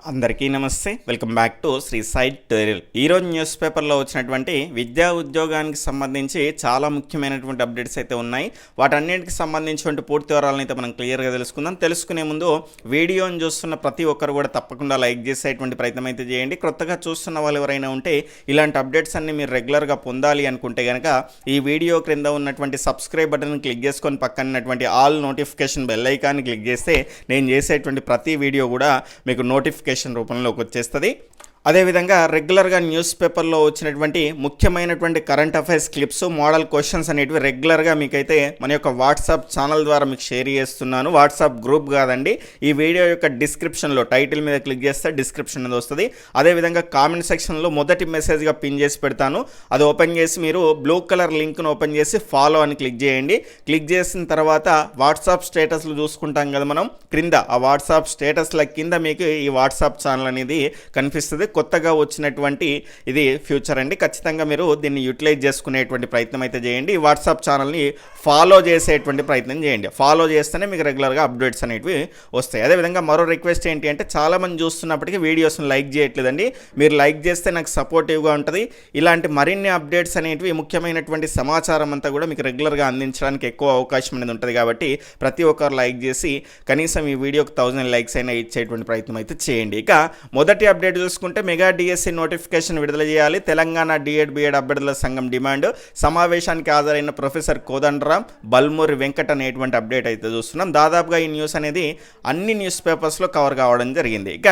అందరికీ నమస్తే. Welcome back to Sri side టెరియల్ ఈరోజు న్యూస్ పేపర్లో వచ్చినటువంటి విద్యా ఉద్యోగానికి సంబంధించి చాలా ముఖ్యమైనటువంటి అప్డేట్స్ అయితే ఉన్నాయి. వాటన్నిటికి సంబంధించినటువంటి పూర్తి వివరాలను అయితే మనం క్లియర్గా తెలుసుకుందాం. తెలుసుకునే ముందు వీడియోని చూస్తున్న ప్రతి ఒక్కరు కూడా తప్పకుండా లైక్ చేసేటువంటి ప్రయత్నం అయితే చేయండి. కొత్తగా చూస్తున్న వాళ్ళు ఎవరైనా ఉంటే ఇలాంటి అప్డేట్స్ అన్ని మీరు రెగ్యులర్గా పొందాలి అనుకుంటే కనుక ఈ వీడియో క్రింద ఉన్నటువంటి సబ్స్క్రైబ్ బటన్ క్లిక్ చేసుకొని పక్కనటువంటి ఆల్ నోటిఫికేషన్ బెల్ ఐకాన్ని క్లిక్ చేస్తే నేను చేసేటువంటి ప్రతి వీడియో కూడా మీకు నోటిఫికేషన్ రూపంలోకి వచ్చేస్తుంది. అదేవిధంగా రెగ్యులర్గా న్యూస్ పేపర్లో వచ్చినటువంటి ముఖ్యమైనటువంటి current affairs clips model questions అనేటివి రెగ్యులర్గా మీకైతే మన యొక్క వాట్సాప్ ఛానల్ ద్వారా మీకు షేర్ చేస్తున్నాను. వాట్సాప్ గ్రూప్ కాదండి. ఈ వీడియో యొక్క డిస్క్రిప్షన్లో టైటిల్ మీద క్లిక్ చేస్తే డిస్క్రిప్షన్ అనేది వస్తుంది. అదేవిధంగా కామెంట్ సెక్షన్లో మొదటి మెసేజ్గా పిన్ చేసి పెడతాను. అది ఓపెన్ చేసి మీరు బ్లూ కలర్ లింక్ను ఓపెన్ చేసి ఫాలో అని క్లిక్ చేయండి. క్లిక్ చేసిన తర్వాత వాట్సాప్ స్టేటస్లు చూసుకుంటాం కదా మనం. క్రింద ఆ వాట్సాప్ స్టేటస్ల కింద మీకు ఈ వాట్సాప్ ఛానల్ అనేది కనిపిస్తుంది. కొత్తగా వచ్చినటువంటి ఇది ఫ్యూచర్ అండి. ఖచ్చితంగా మీరు దీన్ని యూటిలైజ్ చేసుకునేటువంటి ప్రయత్నం అయితే చేయండి. వాట్సాప్ ఛానల్ని ఫాలో చేసేటువంటి ప్రయత్నం చేయండి. ఫాలో చేస్తేనే మీకు రెగ్యులర్గా అప్డేట్స్ అనేటివి వస్తాయి. అదేవిధంగా మరో రిక్వెస్ట్ ఏంటి అంటే చాలామంది చూస్తున్నప్పటికీ వీడియోస్ని లైక్ చేయట్లేదండి. మీరు లైక్ చేస్తే నాకు సపోర్టివ్గా ఉంటుంది. ఇలాంటి మరిన్ని అప్డేట్స్ అనేటివి ముఖ్యమైనటువంటి సమాచారం అంతా కూడా మీకు రెగ్యులర్గా అందించడానికి ఎక్కువ అవకాశం అనేది ఉంటుంది కాబట్టి ప్రతి ఒక్కరు లైక్ చేసి కనీసం ఈ వీడియోకి థౌజండ్ లైక్స్ అయినా ఇచ్చేటువంటి ప్రయత్నం అయితే చేయండి. ఇక మొదటి అప్డేట్ చూసుకుంటే మెగా డిఎస్సి నోటిఫికేషన్ విడుదల చేయాలి. తెలంగాణ డిఎడ్ బిఎడ్ అభ్యర్థుల సంఘం డిమాండ్. సమావేశానికి హాజరైన ప్రొఫెసర్ కోదండరామ్ బల్మూరి వెంకట్ అనేటువంటి అప్డేట్ అయితే చూస్తున్నాం. దాదాపుగా ఈ న్యూస్ అనేది అన్ని న్యూస్ పేపర్స్లో కవర్ కావడం జరిగింది. ఇక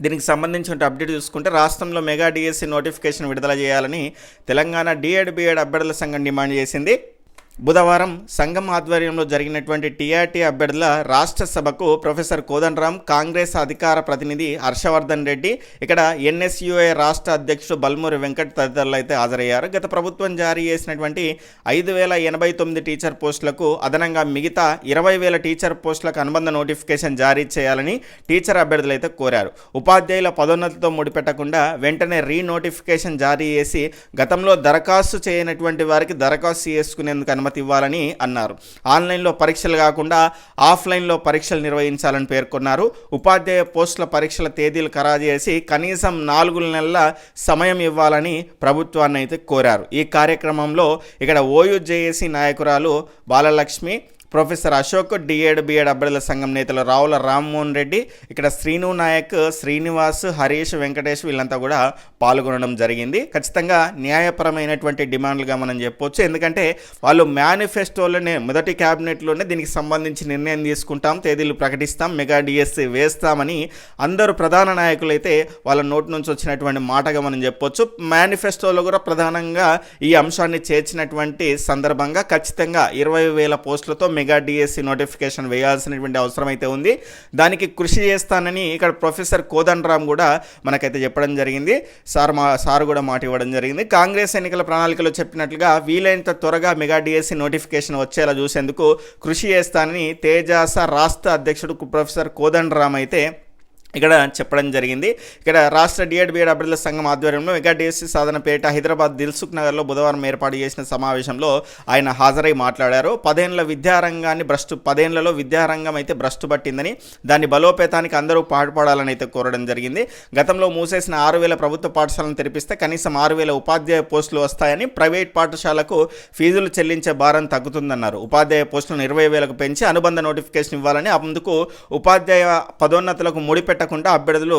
దీనికి సంబంధించిన అప్డేట్ చూసుకుంటే రాష్ట్రంలో మెగా డిఎస్సి నోటిఫికేషన్ విడుదల చేయాలని తెలంగాణ డిఎడ్ బిఎడ్ అభ్యర్థుల సంఘం డిమాండ్ చేసింది. బుధవారం సంఘం ఆధ్వర్యంలో జరిగినటువంటి టీఆర్టీ అభ్యర్థుల రాష్ట్ర సభకు ప్రొఫెసర్ కోదండరాం కాంగ్రెస్ అధికార ప్రతినిధి హర్షవర్ధన్ రెడ్డి ఇక్కడ ఎన్ఎస్యుఏ రాష్ట్ర అధ్యక్షుడు బల్మూరి వెంకట్ తదితరులు అయితే హాజరయ్యారు. గత ప్రభుత్వం జారీ చేసినటువంటి ఐదు వేల ఎనభై తొమ్మిది టీచర్ పోస్టులకు అదనంగా మిగతా ఇరవై వేల టీచర్ పోస్టులకు అనుబంధ నోటిఫికేషన్ జారీ చేయాలని టీచర్ అభ్యర్థులు అయితే కోరారు. ఉపాధ్యాయుల పదోన్నతితో ముడిపెట్టకుండా వెంటనే రీ నోటిఫికేషన్ జారీ చేసి గతంలో దరఖాస్తు చేయనటువంటి వారికి దరఖాస్తు చేసుకునేందుకు అనుమతి ఇవ్వాలని అన్నారు. ఆన్లైన్లో పరీక్షలు కాకుండా ఆఫ్లైన్లో పరీక్షలు నిర్వహించాలని పేర్కొన్నారు. ఉపాధ్యాయ పోస్టుల పరీక్షల తేదీలు ఖరారు చేసి కనీసం నాలుగు నెలల సమయం ఇవ్వాలని ప్రభుత్వాన్ని అయితే కోరారు. ఈ కార్యక్రమంలో ఇక్కడ ఓయుజేఏసీ నాయకురాలు Balalakshmi professor Ashok DEd BEd అభ్యర్థుల సంఘం నేతలు రావుల రామ్మోహన్ రెడ్డి ఇక్కడ శ్రీను నాయక్ శ్రీనివాస్ హరీష్ వెంకటేష్ వీళ్ళంతా కూడా పాల్గొనడం జరిగింది. ఖచ్చితంగా న్యాయపరమైనటువంటి డిమాండ్లుగా మనం చెప్పొచ్చు. ఎందుకంటే వాళ్ళు మేనిఫెస్టోలోనే మొదటి క్యాబినెట్లోనే దీనికి సంబంధించి నిర్ణయం తీసుకుంటాం తేదీలు ప్రకటిస్తాం మెగా డిఎస్సి వేస్తామని అందరూ ప్రధాన నాయకులైతే వాళ్ళ నోటి నుంచి వచ్చినటువంటి మాటగా మనం చెప్పొచ్చు. మేనిఫెస్టోలో కూడా ప్రధానంగా ఈ అంశాన్ని చేర్చినటువంటి సందర్భంగా ఖచ్చితంగా ఇరవై వేల పోస్టులతో మెగా డిఎస్సి నోటిఫికేషన్ వేయాల్సినటువంటి అవసరం అయితే ఉంది. దానికి కృషి చేస్తానని ఇక్కడ ప్రొఫెసర్ కోదండరామ్ కూడా మనకైతే చెప్పడం జరిగింది. సార్ మా సార్ కూడా మాట ఇవ్వడం జరిగింది. కాంగ్రెస్ ఎన్నికల ప్రణాళికలో చెప్పినట్లుగా వీలైనంత త్వరగా మెగా డిఎస్సి నోటిఫికేషన్ వచ్చేలా చూసేందుకు కృషి చేస్తానని తేజాస రాష్ట్ర అధ్యక్షుడు ప్రొఫెసర్ కోదండరామ్ అయితే ఇక్కడ చెప్పడం జరిగింది. ఇక్కడ రాష్ట్ర డిఎడ్ బిఎడ్ అభ్యర్థుల సంఘం ఆధ్వర్యంలో మెగా డిఎస్సి సాధన హైదరాబాద్ దిల్సుఖ్ నగర్లో బుధవారం ఏర్పాటు చేసిన సమావేశంలో ఆయన హాజరై మాట్లాడారు. పదేళ్ళ విద్యారంగాన్ని భ్రష్టు పదేళ్ళలో విద్యారంగం అయితే భ్రష్టు పట్టిందని దాని బలోపేతానికి అందరూ పాటుపడాలని అయితే కోరడం జరిగింది. గతంలో మూసేసిన ఆరు వేల ప్రభుత్వ పాఠశాలను తెరిపిస్తే కనీసం ఆరు వేల ఉపాధ్యాయ పోస్టులు వస్తాయని ప్రైవేట్ పాఠశాలకు ఫీజులు చెల్లించే భారం తగ్గుతుందన్నారు. ఉపాధ్యాయ పోస్టులను ఇరవై వేలకు పెంచి అనుబంధ నోటిఫికేషన్ ఇవ్వాలని అందుకు ఉపాధ్యాయ పదోన్నతులకు ముడిపెట్ట పెట్టకుండా అభ్యర్థులు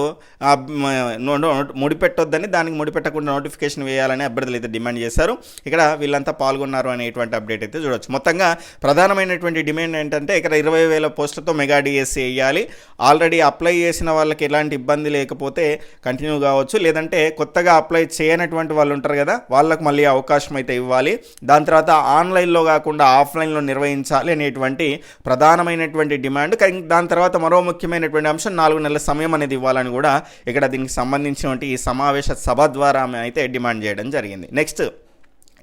ముడిపెట్టొద్దని దానికి ముడిపెట్టకుండా నోటిఫికేషన్ వేయాలని అభ్యర్థులు అయితే డిమాండ్ చేశారు. ఇక్కడ వీళ్ళంతా పాల్గొన్నారు అనేటువంటి అప్డేట్ అయితే చూడొచ్చు. మొత్తంగా ప్రధానమైనటువంటి డిమాండ్ ఏంటంటే ఇక్కడ ఇరవై వేల పోస్టులతో మెగా డిఎస్సి వేయాలి. ఆల్రెడీ అప్లై చేసిన వాళ్ళకి ఎలాంటి ఇబ్బంది లేకపోతే కంటిన్యూ కావచ్చు. లేదంటే కొత్తగా అప్లై చేయనటువంటి వాళ్ళు ఉంటారు కదా వాళ్ళకు మళ్ళీ అవకాశం అయితే ఇవ్వాలి. దాని తర్వాత ఆన్లైన్లో కాకుండా ఆఫ్లైన్లో నిర్వహించాలి అనేటువంటి ప్రధానమైనటువంటి డిమాండ్. కానీ దాని తర్వాత మరో ముఖ్యమైనటువంటి అంశం నాలుగు నెలల సమయం అనేది ఇవ్వాలని కూడా ఇక్కడ దీనికి సంబంధించినటువంటి ఈ సమావేశ సభ ద్వారా ఆమె అయితే డిమాండ్ చేయడం జరిగింది. నెక్స్ట్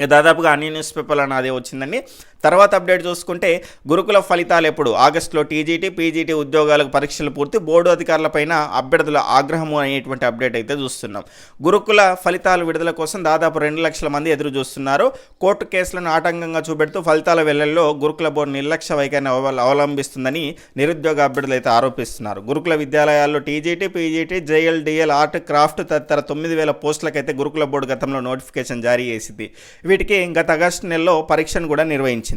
దాదాపుగా అన్ని న్యూస్ పేపర్లను అదే వచ్చిందండి. తర్వాత అప్డేట్ చూసుకుంటే గురుకుల ఫలితాలు ఎప్పుడు? ఆగస్టులో టీజీటీ పీజీటీ ఉద్యోగాలకు పరీక్షలు పూర్తి బోర్డు అధికారులపైన అభ్యర్థుల ఆగ్రహము అనేటువంటి అప్డేట్ అయితే చూస్తున్నాం. గురుకుల ఫలితాలు విడుదల కోసం దాదాపు రెండు లక్షల మంది ఎదురు చూస్తున్నారు. కోర్టు కేసులను ఆటంకంగా చూపెడుతూ ఫలితాల వెల్లల్లో గురుకుల బోర్డు నిర్లక్ష్య వైఖరిని అవ- అవలంబిస్తుందని నిరుద్యోగ అభ్యర్థులు అయితే ఆరోపిస్తున్నారు. గురుకుల విద్యాలయాల్లో TGT PGT JL DL art craft తదితర తొమ్మిది వేల పోస్టులకైతే గురుకుల బోర్డు గతంలో నోటిఫికేషన్ జారీ చేసింది. వీటికి గత ఆగస్టు నెలలో పరీక్షను కూడా నిర్వహించింది.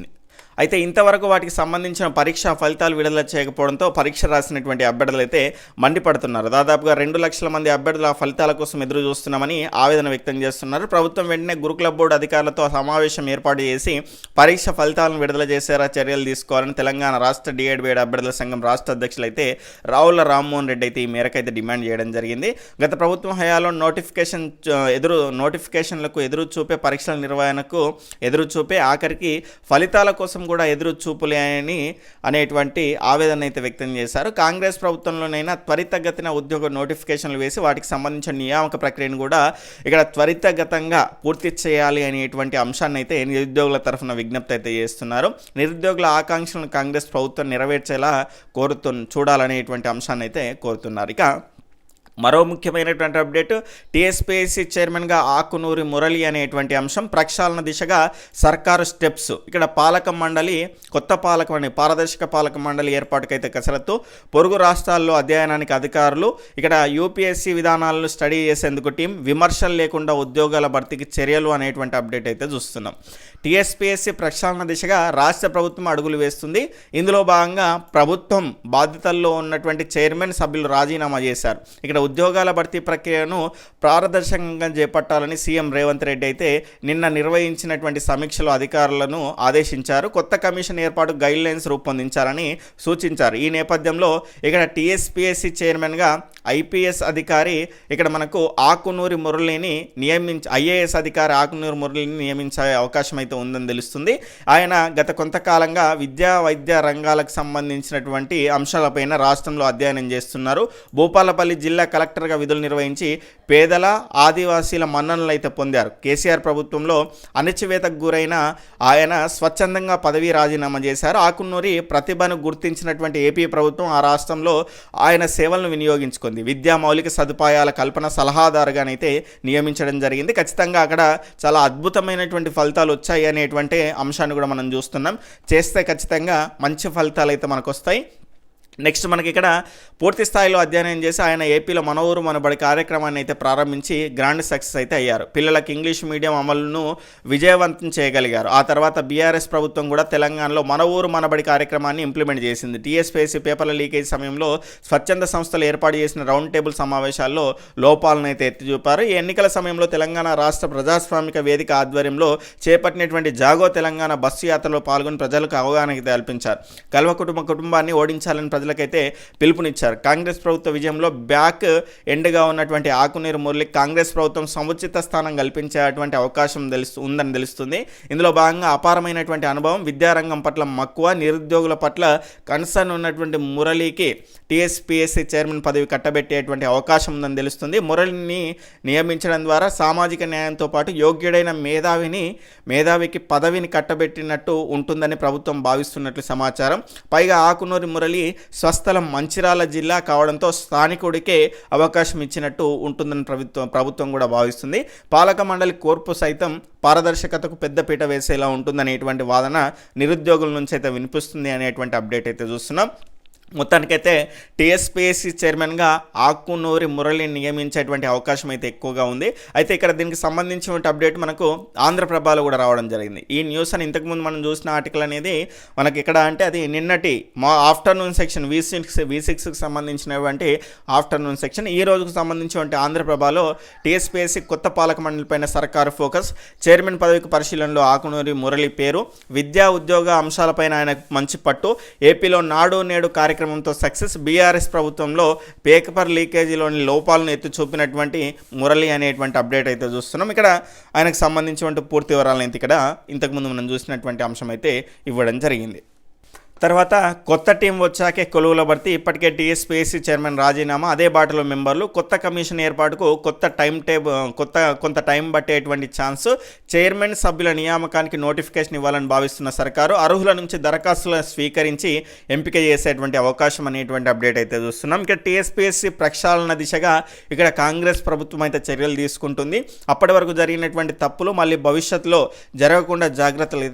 అయితే ఇంతవరకు వాటికి సంబంధించిన పరీక్ష ఫలితాలు విడుదల చేయకపోవడంతో పరీక్ష రాసినటువంటి అభ్యర్థులు అయితే మండిపడుతున్నారు. దాదాపుగా రెండు లక్షల మంది అభ్యర్థుల ఫలితాల కోసం ఎదురు చూస్తున్నామని ఆవేదన వ్యక్తం చేస్తున్నారు. ప్రభుత్వం వెంటనే గురుకుల బోర్డు అధికారులతో సమావేశం ఏర్పాటు చేసి పరీక్ష ఫలితాలను విడుదల చేసేలా చర్యలు తీసుకోవాలని తెలంగాణ రాష్ట్ర డిఎడ్ అభ్యర్థుల సంఘం రాష్ట్ర అధ్యక్షులు అయితే రావుల రామ్మోహన్ రెడ్డి అయితే ఈ మేరకు అయితే డిమాండ్ చేయడం జరిగింది. గత ప్రభుత్వం హయాలో నోటిఫికేషన్ ఎదురు నోటిఫికేషన్లకు ఎదురు చూపే పరీక్షల నిర్వహణకు ఎదురు చూపే ఆఖరికి ఫలితాల కోసం కూడా ఎదురు చూపులే అని అనేటువంటి ఆవేదన అయితే వ్యక్తం చేశారు. కాంగ్రెస్ ప్రభుత్వంలోనైనా త్వరితగతిన ఉద్యోగ నోటిఫికేషన్లు వేసి వాటికి సంబంధించిన నియామక ప్రక్రియను కూడా ఇక్కడ త్వరితగతంగా పూర్తి చేయాలి అనేటువంటి అంశాన్ని అయితే నిరుద్యోగుల తరఫున విజ్ఞప్తి అయితే చేస్తున్నారు. నిరుద్యోగుల ఆకాంక్షలను కాంగ్రెస్ ప్రభుత్వం నెరవేర్చేలా కోరుతు చూడాలనేటువంటి అంశాన్ని అయితే కోరుతున్నారు. ఇక మరో ముఖ్యమైనటువంటి అప్డేట్ టీఎస్పీఎస్సీ చైర్మన్గా ఆకునూరి మురళి అనేటువంటి అంశం ప్రక్షాళన దిశగా సర్కారు స్టెప్స్. ఇక్కడ పాలక మండలి కొత్త పాలక మండలి పారదర్శక పాలక మండలి ఏర్పాటుకైతే కసరత్తు. పొరుగు రాష్ట్రాల్లో అధ్యయనానికి అధికారులు ఇక్కడ యూపీఎస్సీ విధానాలను స్టడీ చేసేందుకు టీం విమర్శలు లేకుండా ఉద్యోగాల భర్తీకి చర్యలు అనేటువంటి అప్డేట్ అయితే చూస్తున్నాం. టీఎస్పీఎస్సీ ప్రక్షాళన దిశగా రాష్ట్ర ప్రభుత్వం అడుగులు వేస్తుంది. ఇందులో భాగంగా ప్రభుత్వం బాధ్యతల్లో ఉన్నటువంటి చైర్మన్ సభ్యులు రాజీనామా చేశారు. ఇక్కడ ఉద్యోగాల భర్తీ ప్రక్రియను పారదర్శకంగా చేపట్టాలని సీఎం రేవంత్ రెడ్డి అయితే నిన్న నిర్వహించినటువంటి సమీక్షలో అధికారులను ఆదేశించారు. కొత్త కమిషన్ ఏర్పాటు గైడ్ లైన్స్ రూపొందించాలని సూచించారు. ఈ నేపథ్యంలో ఇక్కడ టీఎస్పీఎస్సీ చైర్మన్గా ఐపీఎస్ అధికారి ఇక్కడ మనకు ఆకునూరి మురళిని నియమించ ఐఏఎస్ అధికారి ఆకునూరి మురళిని నియమించే అవకాశం అయితే ఉందని తెలుస్తుంది. ఆయన గత కొంతకాలంగా విద్యా వైద్య రంగాలకు సంబంధించినటువంటి అంశాలపైన రాష్ట్రంలో అధ్యయనం చేస్తున్నారు. భూపాలపల్లి జిల్లా కలెక్టర్గా విధులు నిర్వహించి పేదల ఆదివాసీల మన్ననలు అయితే పొందారు. కేసీఆర్ ప్రభుత్వంలో అణచివేతకు గురైన ఆయన స్వచ్ఛందంగా పదవీ రాజీనామా చేశారు. ఆకునూరి ప్రతిభను గుర్తించినటువంటి ఏపీ ప్రభుత్వం ఆ రాష్ట్రంలో ఆయన సేవలను వినియోగించుకుంది. విద్యా మౌలిక సదుపాయాల కల్పన సలహాదారుగానైతే నియమించడం జరిగింది. ఖచ్చితంగా అక్కడ చాలా అద్భుతమైనటువంటి ఫలితాలు వచ్చాయి అనేటువంటి అంశాన్ని కూడా మనం చూస్తున్నాం. చేస్తే ఖచ్చితంగా మంచి ఫలితాలు అయితే మనకు వస్తాయి నెక్స్ట్ మనకి ఇక్కడ పూర్తి స్థాయిలో అధ్యయనం చేసి ఆయన ఏపీలో మన ఊరు మనబడి కార్యక్రమాన్ని అయితే ప్రారంభించి గ్రాండ్ సక్సెస్ అయితే అయ్యారు. పిల్లలకు ఇంగ్లీష్ మీడియం అమలును విజయవంతం చేయగలిగారు. ఆ తర్వాత బీఆర్ఎస్ ప్రభుత్వం కూడా తెలంగాణలో మన ఊరు మనబడి కార్యక్రమాన్ని ఇంప్లిమెంట్ చేసింది. టీఎస్పీఎస్సీ పేపర్ల లీకేజ్ సమయంలో స్వచ్ఛంద సంస్థలు ఏర్పాటు చేసిన రౌండ్ టేబుల్ సమావేశాల్లో లోపాలను అయితే ఎత్తి చూపారు ఈ ఎన్నికల సమయంలో తెలంగాణ రాష్ట్ర ప్రజాస్వామిక వేదిక ఆధ్వర్యంలో చేపట్టినటువంటి జాగో తెలంగాణ బస్సు యాత్రలో పాల్గొని ప్రజలకు అవగాహన కల్పించారు కల్వ కుటుంబ కుటుంబాన్ని ఓడించాలని ప్రజలకైతే పిలుపునిచ్చారు. కాంగ్రెస్ ప్రభుత్వ విజయంలో బ్యాక్ ఎండ్గా ఉన్నటువంటి ఆకునీరు మురళి కాంగ్రెస్ ప్రభుత్వం సముచిత స్థానం కల్పించేటువంటి అవకాశం తెలుస్తు ఉందని తెలుస్తుంది. ఇందులో భాగంగా అపారమైనటువంటి అనుభవం విద్యారంగం పట్ల మక్కువ నిరుద్యోగుల పట్ల కన్సర్న్ ఉన్నటువంటి మురళికి టీఎస్పీఎస్సీ చైర్మన్ పదవి కట్టబెట్టేటువంటి అవకాశం ఉందని తెలుస్తుంది. మురళిని నియమించడం ద్వారా సామాజిక న్యాయంతో పాటు యోగ్యుడైన మేధావిని మేధావికి పదవిని కట్టబెట్టినట్టు ఉంటుందని ప్రభుత్వం భావిస్తున్నట్లు సమాచారం. పైగా ఆకునూరి మురళి స్వస్థలం మంచిరాల జిల్లా కావడంతో స్థానికుడికే అవకాశం ఇచ్చినట్టు ఉంటుందని ప్రభుత్వం ప్రభుత్వం కూడా భావిస్తుంది. పాలక మండలి కోర్పు సైతం పారదర్శకతకు పెద్దపీట వేసేలా ఉంటుందనేటువంటి వాదన నిరుద్యోగుల నుంచి అయితే వినిపిస్తుంది అనేటువంటి అప్డేట్ అయితే చూస్తున్నాం. మొత్తానికైతే టీఎస్పీఎస్సీ చైర్మన్గా ఆకునూరి మురళిని నియమించేటువంటి అవకాశం అయితే ఎక్కువగా ఉంది. అయితే ఇక్కడ దీనికి సంబంధించిన అప్డేట్ మనకు ఆంధ్రప్రభలో కూడా రావడం జరిగింది. ఈ న్యూస్ అని ఇంతకుముందు మనం చూసిన ఆర్టికల్ అనేది మనకి ఇక్కడ అంటే అది నిన్నటి మా afternoon section V six V సిక్స్కి సంబంధించినటువంటి ఆఫ్టర్నూన్ సెక్షన్. ఈ రోజుకు సంబంధించినటువంటి ఆంధ్రప్రభలో టీఎస్పీఎస్సీ కొత్త పాలక మండలిపైన సర్కారు ఫోకస్. చైర్మన్ పదవికి పరిశీలనలో ఆకునూరి మురళి పేరు. విద్యా ఉద్యోగ అంశాలపైన ఆయన మంచి పట్టు. ఏపీలో నాడు నేడు కార్యక్రమం కార్యక్రమంతో సక్సెస్ బీఆర్ఎస్ ప్రభుత్వంలో పేపర్ లీకేజీలోని లోపాలను ఎత్తి చూపినటువంటి మురళి అనేటువంటి అప్డేట్ అయితే చూస్తున్నాం. ఇక్కడ ఆయనకు సంబంధించినటువంటి పూర్తి వివరాలను అయితే ఇక్కడ ఇంతకుముందు మనం చూసినటువంటి అంశం అయితే ఇవ్వడం జరిగింది. తర్వాత కొత్త టీం వచ్చాకే కొలువుల భర్తీ ఇప్పటికే టీఎస్పీఎస్సీ చైర్మన్ రాజీనామా. అదే బాటలో మెంబర్లు. కొత్త కమిషన్ ఏర్పాటుకు కొత్త టైం టేబుల్ కొత్త కొంత టైం పట్టేటువంటి ఛాన్స్. చైర్మన్ సభ్యుల నియామకానికి నోటిఫికేషన్ ఇవ్వాలని భావిస్తున్న సర్కారు అర్హుల నుంచి దరఖాస్తులను స్వీకరించి ఎంపిక చేసేటువంటి అవకాశం అనేటువంటి అప్డేట్ అయితే చూస్తున్నాం. ఇక్కడ టీఎస్పీఎస్సీ ప్రక్షాళన దిశగా ఇక్కడ కాంగ్రెస్ ప్రభుత్వం అయితే చర్యలు తీసుకుంటుంది. అప్పటి వరకు జరిగినటువంటి తప్పులు మళ్ళీ భవిష్యత్తులో జరగకుండా జాగ్రత్తలు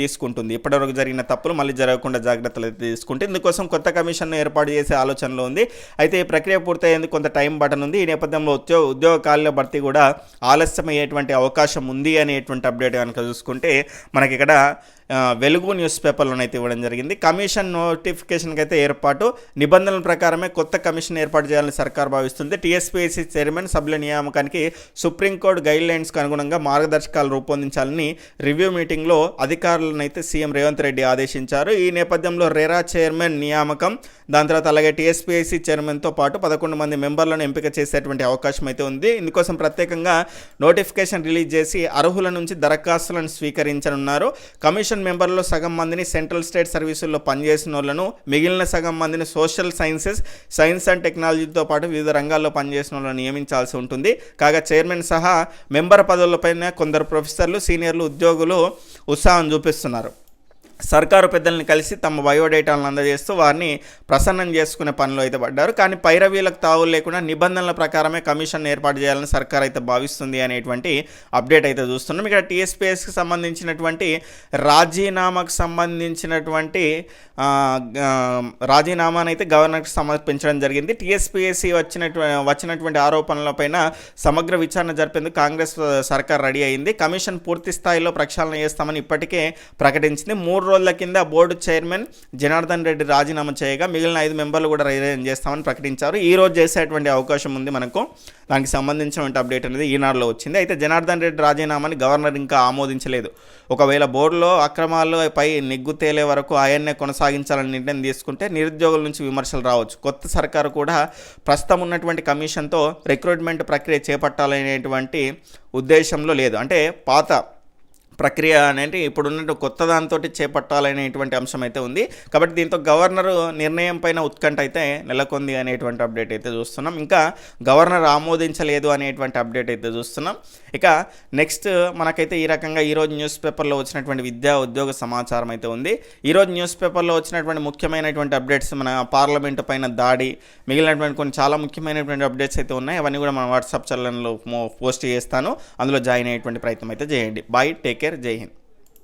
తీసుకుంటుంది. ఇప్పటివరకు జరిగిన తప్పులు మళ్ళీ జరగకుండా జాగ్రత్తలు అయితే తీసుకుంటే ఇందుకోసం కొత్త కమిషన్ను ఏర్పాటు చేసే ఆలోచనలో ఉంది. అయితే ఈ ప్రక్రియ పూర్తయ్యేందుకు కొంత టైం బటన్ ఉంది ఈ నేపథ్యంలో ఉద్యోగ ఉద్యోగ ఖాళీల భర్తీ కూడా ఆలస్యమయ్యేటువంటి అవకాశం ఉంది అనేటువంటి అప్డేట్ కనుక చూసుకుంటే మనకి ఇక్కడ వెలుగు న్యూస్ పేపర్లోనైతే ఇవ్వడం జరిగింది. కమిషన్ నోటిఫికేషన్కి అయితే ఏర్పాటు. నిబంధనల ప్రకారమే కొత్త కమిషన్ ఏర్పాటు చేయాలని సర్కార్ భావిస్తుంది. టీఎస్పీఎస్సీ చైర్మన్ సభ్యుల నియామకానికి సుప్రీంకోర్టు గైడ్ లైన్స్కు అనుగుణంగా మార్గదర్శకాలు రూపొందించాలని రివ్యూ మీటింగ్లో అధికారులను అయితే సీఎం రేవంత్ రెడ్డి ఆదేశించారు. ఈ నేపథ్యంలో రెరా చైర్మన్ నియామకం దాని తర్వాత అలాగే టీఎస్పీఎస్సీ చైర్మన్తో పాటు పదకొండు మంది మెంబర్లను ఎంపిక చేసేటువంటి అవకాశం అయితే ఉంది. ఇందుకోసం ప్రత్యేకంగా నోటిఫికేషన్ రిలీజ్ చేసి అర్హుల నుంచి దరఖాస్తులను స్వీకరించనున్నారు. కమిషన్ మెంబర్లో సగం మందిని సెంట్రల్ స్టేట్ సర్వీసుల్లో పనిచేసిన వాళ్ళను మిగిలిన సగం మందిని సోషల్ సైన్సెస్ సైన్స్ అండ్ టెక్నాలజీతో పాటు వివిధ రంగాల్లో పనిచేసిన వాళ్ళని నియమించాల్సి ఉంటుంది. కాగా చైర్మన్ సహా మెంబర్ పదవులపైన కొందరు ప్రొఫెసర్లు సీనియర్లు ఉద్యోగులు ఉత్సాహం చూపిస్తున్నారు. సర్కారు పెద్దల్ని కలిసి తమ బయోడేటాలను అందజేస్తూ వారిని ప్రసన్నం చేసుకునే పనిలో అయితే పడ్డారు. కానీ పైరవీలకు తావులు లేకుండా నిబంధనల ప్రకారమే కమిషన్ ఏర్పాటు చేయాలని సర్కార్ అయితే భావిస్తుంది అనేటువంటి అప్డేట్ అయితే చూస్తున్నాం. ఇక్కడ టీఎస్పీఎస్కి సంబంధించినటువంటి రాజీనామాకు సంబంధించినటువంటి రాజీనామాను అయితే గవర్నర్కి సమర్పించడం జరిగింది. టీఎస్పీఎస్సీ వచ్చినటువంటి వచ్చినటువంటి ఆరోపణలపైన సమగ్ర విచారణ జరిపేందుకు కాంగ్రెస్ సర్కార్ రెడీ అయింది. కమిషన్ పూర్తి స్థాయిలో ప్రక్షాళన చేస్తామని ఇప్పటికే ప్రకటించింది. మూడు రోజుల కింద బోర్డు చైర్మన్ జనార్దన్ రెడ్డి రాజీనామా చేయగా మిగిలిన ఐదు మెంబర్లు కూడా రిజైన్ చేస్తామని ప్రకటించారు. ఈ రోజు చేసేటువంటి అవకాశం ఉంది మనకు. దానికి సంబంధించినటువంటి అప్డేట్ అనేది ఈనాడులో వచ్చింది. అయితే జనార్దన్ రెడ్డి రాజీనామాని గవర్నర్ ఇంకా ఆమోదించలేదు. ఒకవేళ బోర్డులో అక్రమాలపై నిగ్గు తేలే వరకు ఆయన్నే కొనసాగించాలని నిర్ణయం తీసుకుంటే నిరుద్యోగుల నుంచి విమర్శలు రావచ్చు. కొత్త సర్కారు కూడా ప్రస్తుతం ఉన్నటువంటి కమిషన్తో రిక్రూట్మెంట్ ప్రక్రియ చేపట్టాలనేటువంటి ఉద్దేశంలో లేదు. అంటే పాత ప్రక్రియ అనేది ఇప్పుడున్న కొత్త దాంతో చేపట్టాలనేటువంటి అంశం అయితే ఉంది. కాబట్టి దీంతో గవర్నర్ నిర్ణయం పైన ఉత్కంఠ అయితే నెలకొంది అనేటువంటి అప్డేట్ అయితే చూస్తున్నాం. ఇంకా గవర్నర్ ఆమోదించలేదు అనేటువంటి అప్డేట్ అయితే చూస్తున్నాం. ఇక నెక్స్ట్ మనకైతే ఈ రకంగా ఈరోజు న్యూస్ పేపర్లో వచ్చినటువంటి విద్యా ఉద్యోగ సమాచారం అయితే ఉంది. ఈరోజు న్యూస్ పేపర్లో వచ్చినటువంటి ముఖ్యమైనటువంటి అప్డేట్స్ మన పార్లమెంటు పైన దాడి మిగిలినటువంటి కొన్ని చాలా ముఖ్యమైనటువంటి అప్డేట్స్ అయితే ఉన్నాయి. అవన్నీ కూడా మన వాట్సాప్ ఛానల్లో పోస్ట్ చేస్తాను. అందులో జాయిన్ అయ్యేటువంటి ప్రయత్నం అయితే చేయండి. Bye take care verde.